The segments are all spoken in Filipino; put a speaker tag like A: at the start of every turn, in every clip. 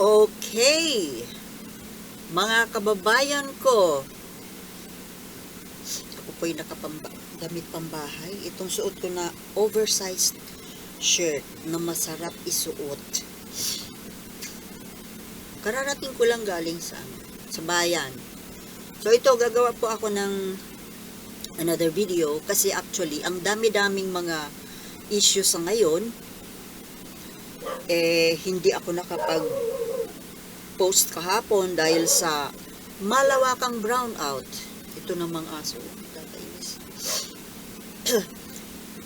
A: Okay. Mga kababayan ko, ako po'y nakapamba damit pambahay. Itong suot ko na oversized shirt na masarap isuot. Kararating ko lang galing sa, ano, sa bayan. So ito, gagawa po ako ng another video kasi actually, ang dami-daming mga issues sa ngayon eh hindi ako nakapag post kahapon dahil sa malawakang brownout. Ito namang aso.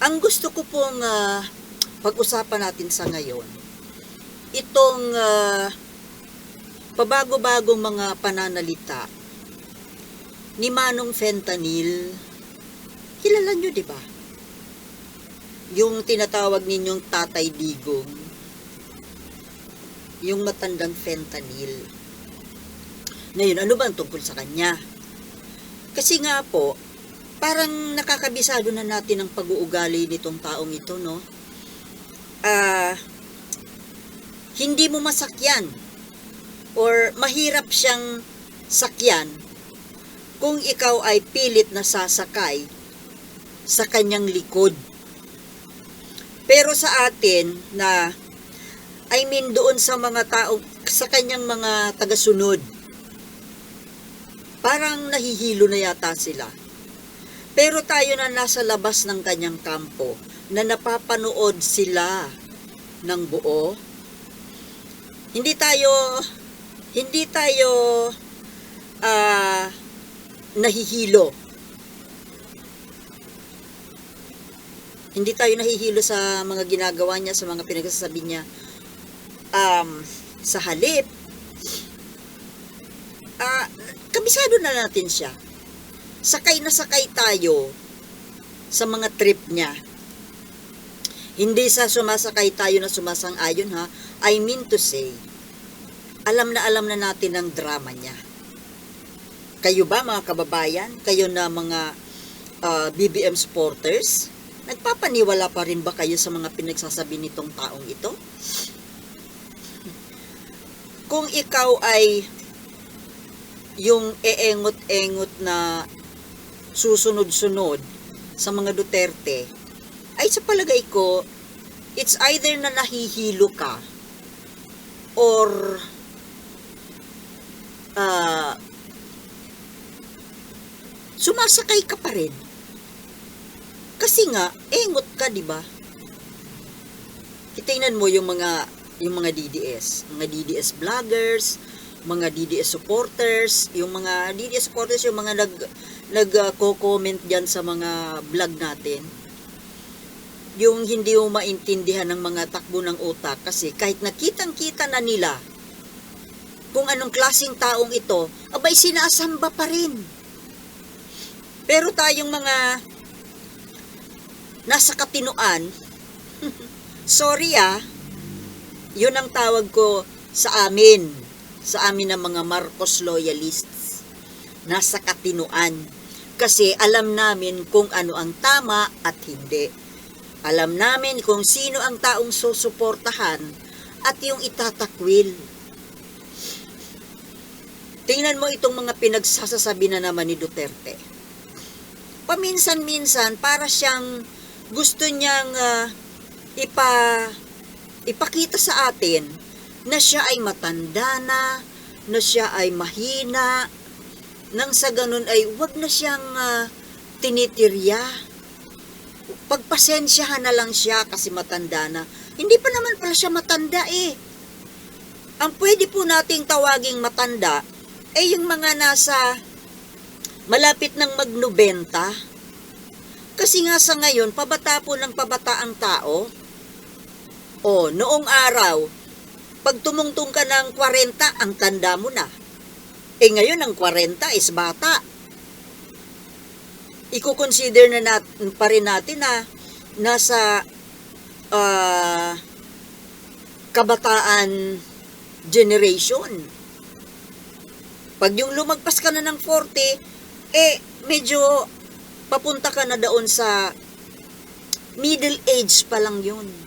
A: Ang gusto ko pong ah, pag-usapan natin sa ngayon, itong ah, pabago-bagong mga pananalita ni Manong Fentanyl. Kilala nyo, di ba? Yung tinatawag ninyong Tatay Digong yung matandang fentanyl. Ngayon, ano ba ang tungkol sa kanya? Kasi nga po, parang nakakabisado na natin ang pag-uugali nitong taong ito, no? Ah, hindi mo masakyan or mahirap siyang sakyan kung ikaw ay pilit na sasakay sa kanyang likod. Pero sa atin na I mean doon sa mga tao, sa kanyang mga tagasunod. Parang nahihilo na yata sila. Pero tayo na nasa labas ng kanyang kampo, na napapanood sila ng buo, hindi tayo, hindi tayo ah nahihilo. Hindi tayo nahihilo sa mga ginagawa niya, sa mga pinagsasabi niya um, sa halip, ah, kabisado na natin siya. Sakay na sakay tayo sa mga trip niya. Hindi sa sumasakay tayo na sumasang-ayon ha. I mean to say, alam na alam na natin ang drama niya. Kayo ba mga kababayan? Kayo na mga ah, BBM supporters? Nagpapaniwala pa rin ba kayo sa mga pinagsasabi nitong taong ito? Kung ikaw ay yung eengot-engot na susunod-sunod sa mga Duterte, ay sa palagay ko, it's either na nahihilo ka or ah sumasakay ka pa rin. Kasi nga, engot ka, di ba? Kitingnan mo yung mga yung mga DDS, mga DDS vloggers, mga DDS supporters, yung mga DDS supporters, yung mga nag nag-comment diyan sa mga vlog natin. Yung hindi mo maintindihan ng mga takbo ng utak kasi kahit nakitang-kita na nila kung anong klasing taong ito, abay sinasamba pa rin. Pero tayong mga nasa katinuan, sorry ah, yun ang tawag ko sa amin, sa amin ng mga Marcos loyalists. Nasa katinuan. Kasi alam namin kung ano ang tama at hindi. Alam namin kung sino ang taong susuportahan at yung itatakwil. Tingnan mo itong mga pinagsasasabi na naman ni Duterte. Paminsan-minsan, para siyang gusto niyang uh, ipa ipakita sa atin na siya ay matanda na, na siya ay mahina, nang sa ganun ay wag na siyang uh, tinitirya. Pagpasensyahan na lang siya kasi matanda na. Hindi pa naman pala siya matanda eh. Ang pwede po nating tawaging matanda ay yung mga nasa malapit ng magnobenta. Kasi nga sa ngayon, pabata po ng pabata ang tao o, noong araw, pag tumungtong ka ng 40, ang tanda mo na. Eh ngayon, ang 40 is bata. Iko-consider na natin, pa rin natin na nasa uh, kabataan generation. Pag yung lumagpas ka na ng 40, eh, medyo papunta ka na doon sa middle age pa lang yun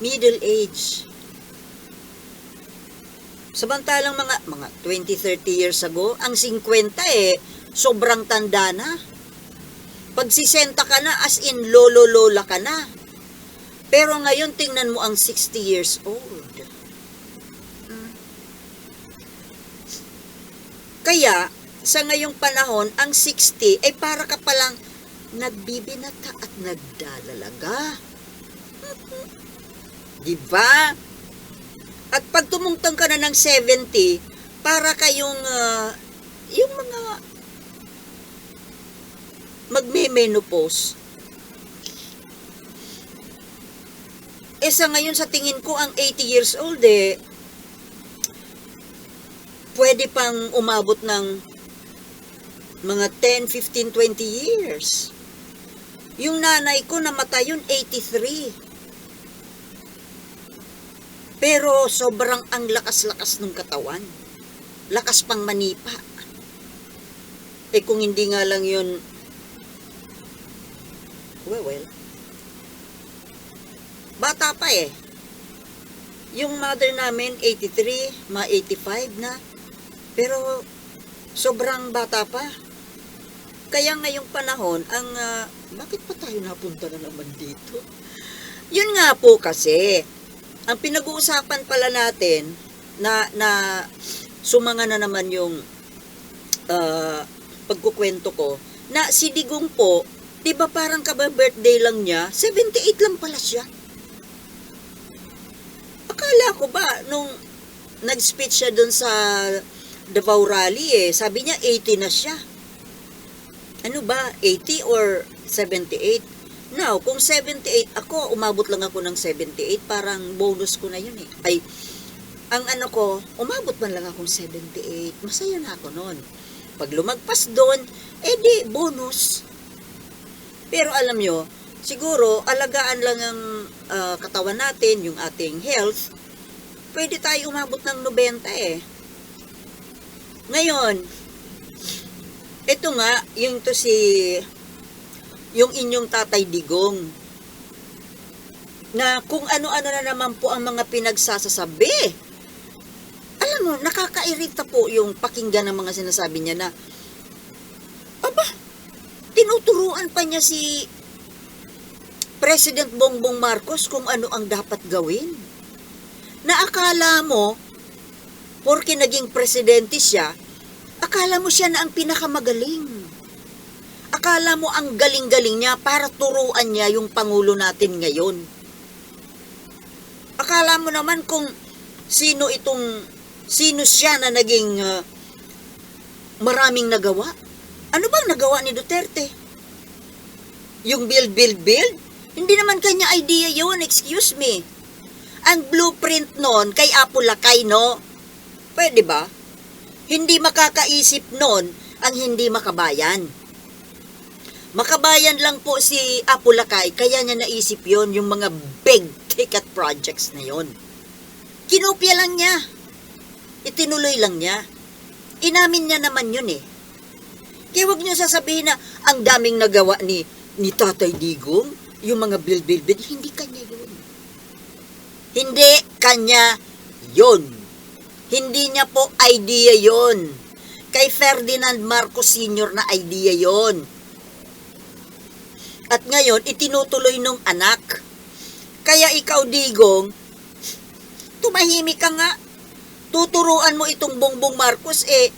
A: middle age. Samantalang mga mga 20, 30 years ago, ang 50 eh sobrang tanda na. Pag 60 ka na as in lolo lola ka na. Pero ngayon tingnan mo ang 60 years old. Hmm. Kaya sa ngayong panahon, ang 60 ay para ka palang nagbibinata at nagdalalaga. Di ba? At pag tumungtong ka na ng 70, para kayong ah, yung mga magme-menopause. Eh sa ngayon sa tingin ko ang 80 years old eh pwede pang umabot ng mga 10, 15, 20 years. Yung nanay ko namatay yun 83. Pero sobrang ang lakas-lakas ng katawan. Lakas pang manipa. Eh kung hindi nga lang yun, well, well. Bata pa eh. Yung mother namin, 83, mga 85 na. Pero sobrang bata pa. Kaya ngayong panahon, ang ah, bakit pa tayo napunta na naman dito? Yun nga po kasi, ang pinag-uusapan pala natin na na sumanga na naman yung ah, pagkukwento ko na si Digong po, 'di ba parang kaba-birthday lang niya, 78 lang pala siya. Akala ko ba nung nag-speech siya dun sa Davao Rally eh, sabi niya 80 na siya. Ano ba, 80 or 78? Now, kung 78 ako, umabot lang ako ng 78, parang bonus ko na yun eh. Ay, ang ano ko, umabot man lang akong 78, masaya na ako noon. Pag lumagpas doon, eh di, bonus. Pero alam nyo, siguro, alagaan lang ang ah, katawan natin, yung ating health, pwede tayo umabot ng 90 eh. Ngayon, ito nga, yung to si, yung inyong tatay digong, na kung ano-ano na naman po ang mga pinagsasasabi. Alam mo, nakakairita po yung pakinggan ng mga sinasabi niya na, aba, tinuturuan pa niya si President Bongbong Marcos kung ano ang dapat gawin. Na akala mo, porke naging presidente siya, akala mo siya na ang pinakamagaling. Akala mo ang galing-galing niya para turuan niya yung Pangulo natin ngayon. Akala mo naman kung sino itong, sino siya na naging ah, maraming nagawa. Ano bang nagawa ni Duterte? Yung build, build, build? Hindi naman kanya idea yun, excuse me. Ang blueprint nun kay Apo Lakay, no? Pwede ba? Hindi makakaisip nun ang hindi makabayan. Makabayan lang po si Apo Lakay, kaya niya naisip yon yung mga big ticket projects na yon. Kinopya lang niya. Itinuloy lang niya. Inamin niya naman yun eh. Kaya huwag niyo sasabihin na ang daming nagawa ni, ni Tatay Digong, yung mga build, build, build. Hindi kanya yun. Hindi kanya yun. Hindi niya po idea yon. Kay Ferdinand Marcos Sr. na idea yon. At ngayon, itinutuloy nung anak. Kaya ikaw, Digong, tumahimik ka nga. Tuturuan mo itong Bongbong Marcos, eh,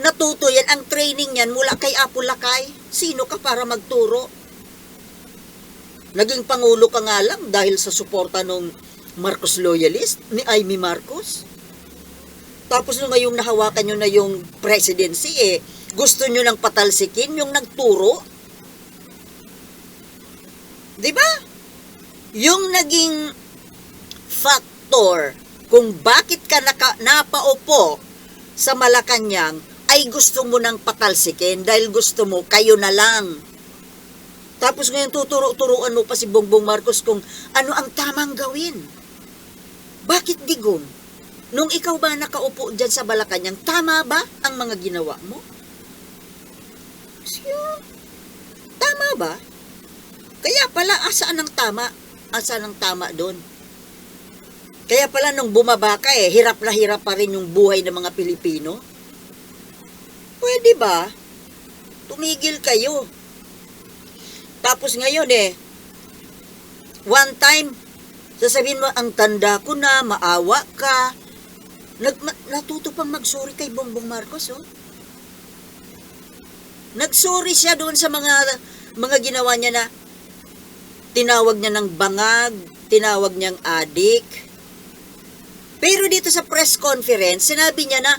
A: natuto yan, ang training yan mula kay Apo Lakay. Sino ka para magturo? Naging pangulo ka nga lang dahil sa suporta nung Marcos loyalist ni Amy Marcos. Tapos nung ngayong nahawakan nyo na yung presidency, eh, gusto nyo nang patalsikin yung nagturo. Di ba? Yung naging factor kung bakit ka naka, napaupo sa Malacanang ay gusto mo nang patalsikin dahil gusto mo kayo na lang. Tapos ngayon tuturo-turuan mo pa si Bongbong Marcos kung ano ang tamang gawin. Bakit digong? Nung ikaw ba nakaupo dyan sa Malacanang, tama ba ang mga ginawa mo? Tama ba? Kaya pala, asaan ang tama? Asaan ang tama doon? Kaya pala nung bumaba ka eh, hirap na hirap pa rin yung buhay ng mga Pilipino. Pwede ba? Tumigil kayo. Tapos ngayon eh, one time, sasabihin mo, ang tanda ko na, maawa ka. Nag, natuto pang mag-sorry kay Bongbong Marcos, oh. Nag-sorry siya doon sa mga mga ginawa niya na tinawag niya ng bangag, tinawag niyang adik. Pero dito sa press conference, sinabi niya na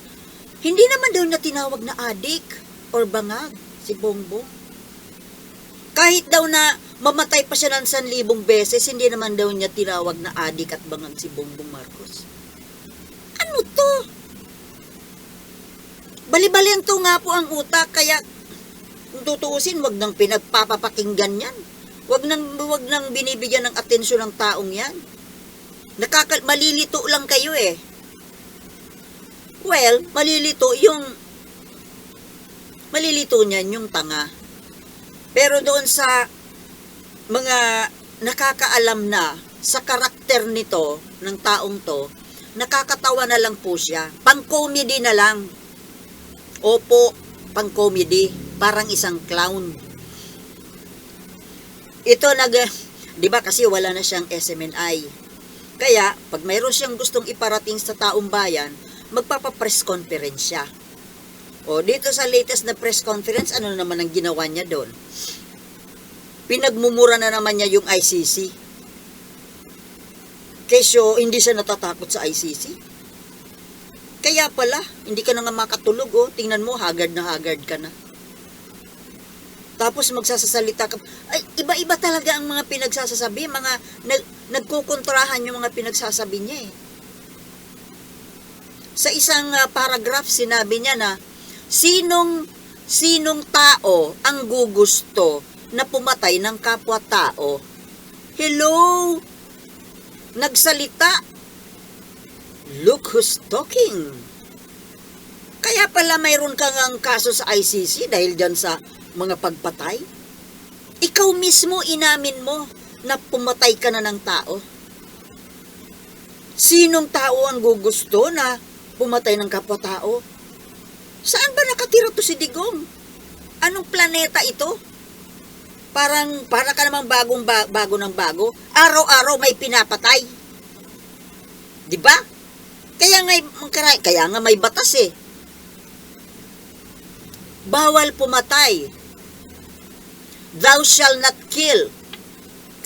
A: hindi naman daw niya tinawag na adik or bangag si Bongbong. Kahit daw na mamatay pa siya ng sanlibong beses, hindi naman daw niya tinawag na adik at bangag si Bongbong Marcos. Ano to? Bali-bali ang to nga po ang utak, kaya kung tutuusin, wag nang pinagpapapakinggan yan. Wag nang, wag nang binibigyan ng atensyon ng taong yan. Nakaka malilito lang kayo eh. Well, malilito yung malilito niyan yung tanga. Pero doon sa mga nakakaalam na sa karakter nito ng taong to, nakakatawa na lang po siya. Pang-comedy na lang. Opo, pang-comedy. Parang isang clown. Ito nag, di ba kasi wala na siyang SMNI. Kaya, pag mayroon siyang gustong iparating sa taong bayan, magpapa-press conference siya. O, dito sa latest na press conference, ano naman ang ginawa niya doon? Pinagmumura na naman niya yung ICC. Kesyo, hindi siya natatakot sa ICC. Kaya pala, hindi ka na nga makatulog, oh. Tingnan mo, haggard na haggard ka na. Tapos magsasasalita ka. Ay, iba-iba talaga ang mga pinagsasasabi. Mga nag, nagkukontrahan yung mga pinagsasabi niya eh. Sa isang ah, paragraph, sinabi niya na, sinong, sinong tao ang gugusto na pumatay ng kapwa-tao? Hello? Nagsalita. Look who's talking. Kaya pala mayroon kang ang kaso sa ICC dahil dyan sa mga pagpatay? Ikaw mismo inamin mo na pumatay ka na ng tao. Sinong tao ang gugusto na pumatay ng kapwa-tao? Saan ba nakatira to si Digong? Anong planeta ito? Parang para ka namang bagong ba- bago ng bago. Araw-araw may pinapatay. 'Di ba? Kaya nga kaya nga may batas eh. Bawal pumatay. Thou shall not kill.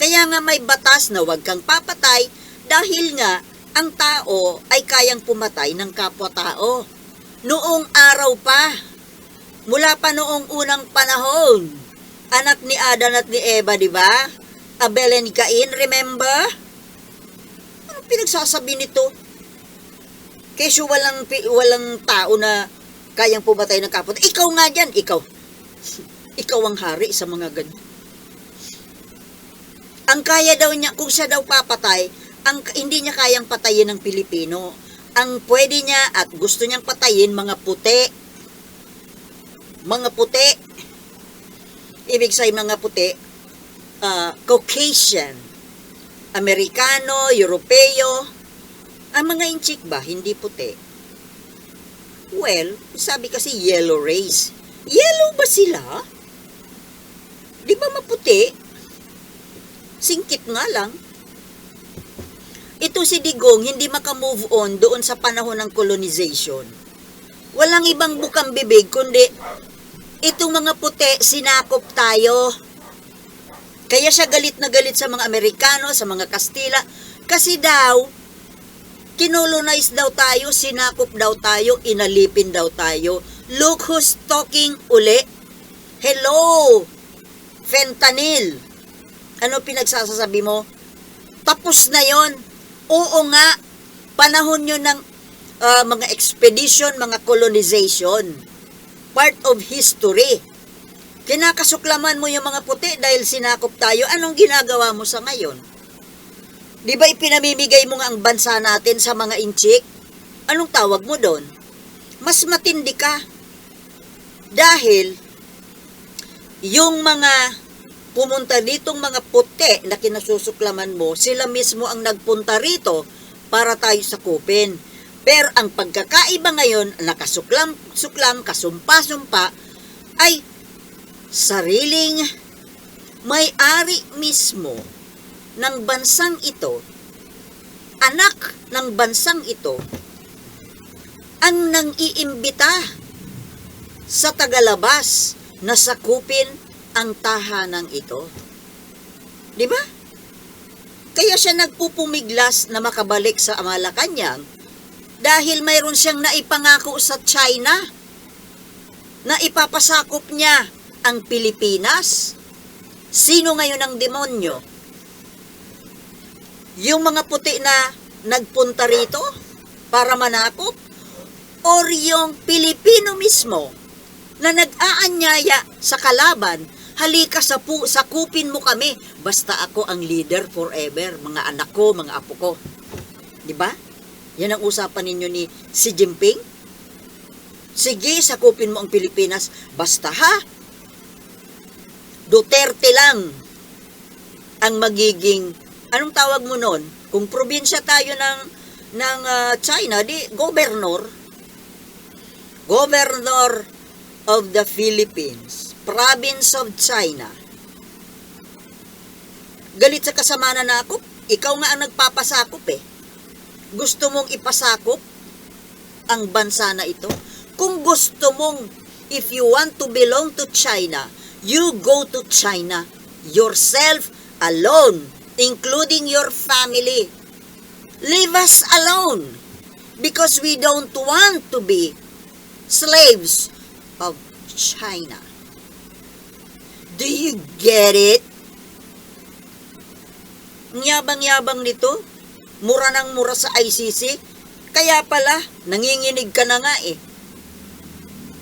A: Kaya nga may batas na huwag kang papatay dahil nga ang tao ay kayang pumatay ng kapwa-tao. Noong araw pa, mula pa noong unang panahon, anak ni Adan at ni Eva, di ba? Abel and Cain, remember? Ano pinagsasabi nito? Kesyo walang, walang tao na kayang pumatay ng kapwa. Ikaw nga dyan, ikaw. Ikaw ang hari sa mga ganyan. Ang kaya daw niya, kung siya daw papatay, ang hindi niya kayang patayin ng Pilipino. Ang pwede niya at gusto niyang patayin mga puti. Mga puti. Ibig sabihin mga puti, ah, Caucasian, Amerikano, Europeo, ang mga inchik ba, hindi puti? Well, sabi kasi yellow race. Yellow ba sila? Di ba maputi? Singkit nga lang. Ito si Digong hindi makamove on doon sa panahon ng colonization. Walang ibang bukang bibig kundi itong mga puti sinakop tayo. Kaya siya galit na galit sa mga Amerikano, sa mga Kastila, kasi daw, kinolonize daw tayo, sinakop daw tayo, inalipin daw tayo. Look who's talking uli. Hello! Fentanyl. Ano pinagsasasabi mo? Tapos na yon. Oo nga, panahon yun ng ah, mga expedition, mga colonization. Part of history. Kinakasuklaman mo yung mga puti dahil sinakop tayo. Anong ginagawa mo sa ngayon? Di ba ipinamimigay mo nga ang bansa natin sa mga inchik? Anong tawag mo doon? Mas matindi ka. Dahil, yung mga pumunta ditong mga puti na kinasusuklaman mo, sila mismo ang nagpunta rito para tayo sakupin. Pero ang pagkakaiba ngayon, nakasuklam-suklam, kasumpa-sumpa, ay sariling may-ari mismo ng bansang ito, anak ng bansang ito, ang nang iimbita sa tagalabas na sakupin ang tahanang ito. Di ba? Kaya siya nagpupumiglas na makabalik sa Malacanang dahil mayroon siyang naipangako sa China na ipapasakop niya ang Pilipinas. Sino ngayon ang demonyo? Yung mga puti na nagpunta rito para manakop? Or yung Pilipino mismo na nag-aanyaya sa kalaban, halika sa pu sakupin mo kami, basta ako ang leader forever, mga anak ko, mga apo ko. Di ba? Yan ang usapan ninyo ni Xi Jinping. Sige, sakupin mo ang Pilipinas, basta ha. Duterte lang ang magiging, anong tawag mo nun? Kung probinsya tayo ng, ng ah, China, di, governor. Governor of the Philippines, province of China. Galit sa kasama na nakop, ikaw nga ang nagpapasakop eh. Gusto mong ipasakop ang bansa na ito? Kung gusto mong, if you want to belong to China, you go to China yourself alone, including your family. Leave us alone because we don't want to be slaves China. Do you get it? Ang Yabang-yabang nito, mura ng mura sa ICC, kaya pala, nanginginig ka na nga eh.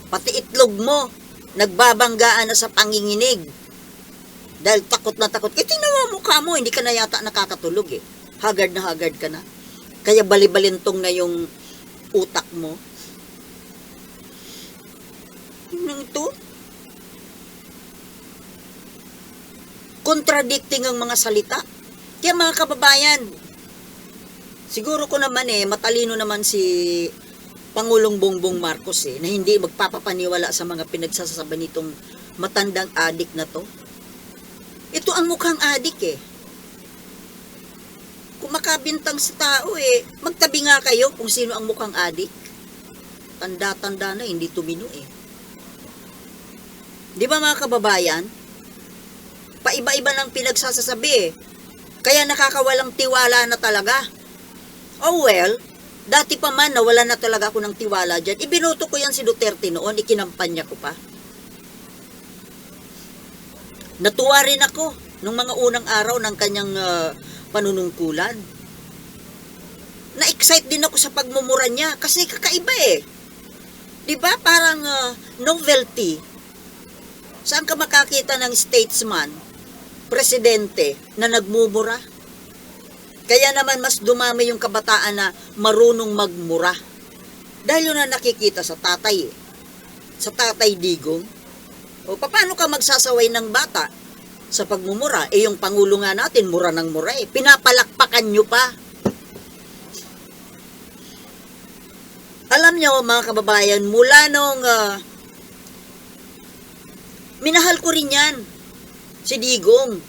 A: Pati itlog mo, nagbabanggaan na sa panginginig. Dahil takot na takot. Eh, mo mukha mo, hindi ka na yata nakakatulog eh. Haggard na haggard ka na. Kaya balibalintong na yung utak mo. Tingnan ito. Contradicting ang mga salita. Kaya mga kababayan, siguro ko naman eh, matalino naman si Pangulong Bongbong Marcos eh, na hindi magpapapaniwala sa mga pinagsasabi nitong matandang adik na to. Ito ang mukhang adik eh. Kung makabintang sa tao eh, magtabi nga kayo kung sino ang mukhang adik. Tanda-tanda na, hindi tumino eh. Di ba mga kababayan? Paiba-iba ng pinagsasasabi eh. Kaya nakakawalang tiwala na talaga. Oh well, dati pa man nawala na talaga ako ng tiwala dyan. Ibinoto ko yan si Duterte noon, ikinampanya ko pa. Natuwa rin ako nung mga unang araw ng kanyang ah, panunungkulan. Na-excite din ako sa pagmumura niya kasi kakaiba eh. 'Di ba? Parang ah, novelty. Saan ka makakita ng statesman, presidente na nagmumura? Kaya naman mas dumami yung kabataan na marunong magmura. Dahil yun na nakikita sa tatay eh. Sa tatay digong. O paano ka magsasaway ng bata sa pagmumura? Eh yung pangulo nga natin, mura ng mura eh. Pinapalakpakan nyo pa. Alam nyo mga kababayan, mula nung ah, minahal ko rin yan, si Digong.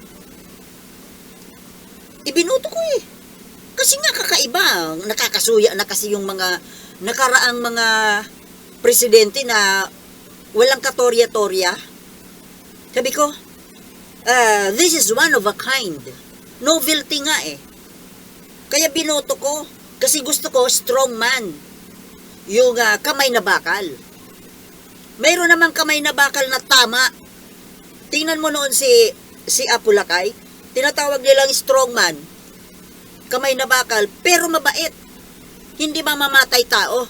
A: Ibinuto ko eh. Kasi nga kakaiba, nakakasuya na kasi yung mga nakaraang mga presidente na walang katorya-torya. Sabi ko, ah, this is one of a kind. Novelty nga eh. Kaya binoto ko, kasi gusto ko strong man. Yung ah, kamay na bakal. Mayroon namang kamay na bakal na tama. Tingnan mo noon si si Apulakay, tinatawag nilang strongman. Kamay na bakal, pero mabait. Hindi mamamatay tao.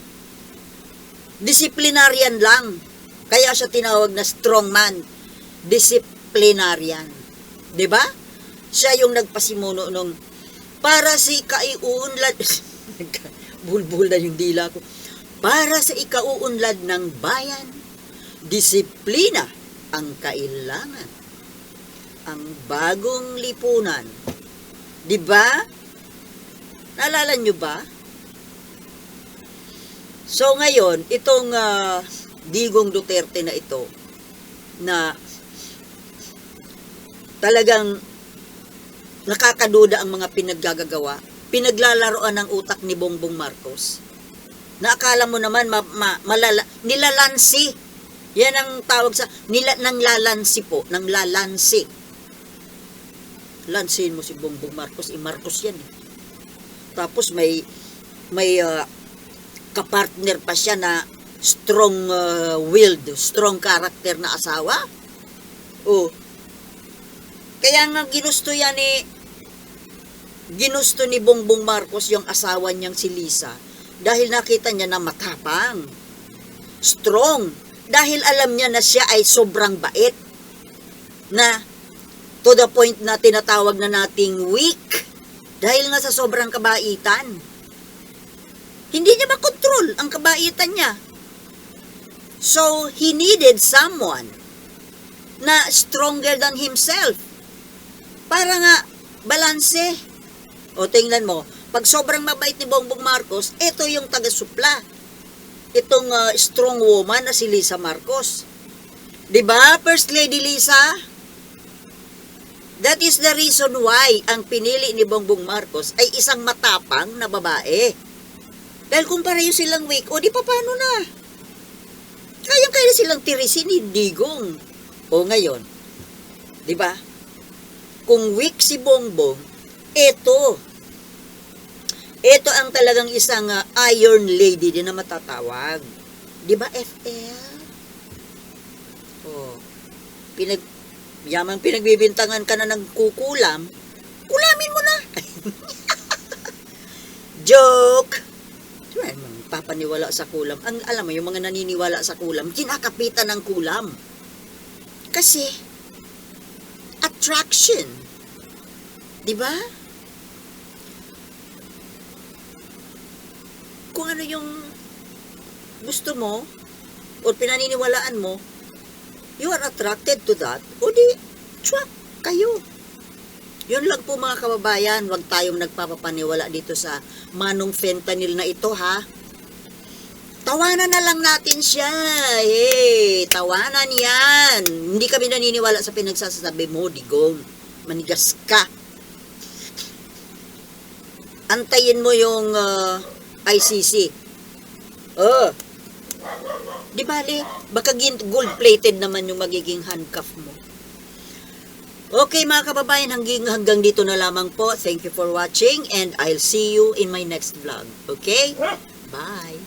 A: Disciplinarian lang. Kaya siya tinawag na strongman. Disciplinarian. 'Di ba? Siya yung nagpasimuno nung para si kaiuunlad bulbul na yung dila ko. Para sa ikauunlad ng bayan, disiplina ang kailangan. Ang bagong lipunan. 'Di ba? Naalala nyo ba? So ngayon, itong ah, Digong Duterte na ito, na talagang nakakaduda ang mga pinaggagawa, pinaglalaroan ng utak ni Bongbong Marcos. Na akala mo naman ma, ma, malala, nilalansi. Yan ang tawag sa nila nang lalansi po, nang lalansi. Lansin mo si Bongbong Marcos, i Marcos yan. eh. Tapos may may ah, kapartner pa siya na strong ah, willed, strong character na asawa. Oh. Kaya nga ginusto yan ni ginusto ni Bongbong Marcos yung asawa niyang si Lisa dahil nakita niya na matapang, strong, dahil alam niya na siya ay sobrang bait na to the point na tinatawag na nating weak dahil nga sa sobrang kabaitan. Hindi niya makontrol ang kabaitan niya. So, he needed someone na stronger than himself. Para nga, balanse. O tingnan mo, pag sobrang mabait ni Bongbong Marcos, ito yung taga-supla. Itong uh, strong woman na si Lisa Marcos. 'Di ba, First Lady Lisa? That is the reason why ang pinili ni Bongbong Marcos ay isang matapang na babae. Dahil kung pareho silang weak, o di pa paano na? Kayang-kaya silang tirisin ni Digong. O ngayon, di ba? Kung weak si Bongbong, eto. Ito ang talagang isang ah, iron lady din na matatawag. Di ba, FL? Oh. Pinag yamang pinagbibintangan ka na ng kukulam, kulamin mo na. Joke! Diba, papaniwala sa kulam. Ang alam mo, yung mga naniniwala sa kulam, kinakapitan ng kulam. Kasi, attraction. Di ba? Kung ano yung gusto mo, o pinaniniwalaan mo, you are attracted to that, o di, tsuak, kayo. Yun lang po mga kababayan, huwag tayong nagpapapaniwala dito sa manong fentanyl na ito ha. Tawanan na lang natin siya. Hey, tawanan yan. Hindi kami naniniwala sa pinagsasabi mo, digong. Manigas ka. Antayin mo yung uh, ICC. Oh. Di bali, baka gold-plated naman yung magiging handcuff mo. Okay mga kababayan, hanggang, hanggang dito na lamang po. Thank you for watching and I'll see you in my next vlog. Okay? Bye!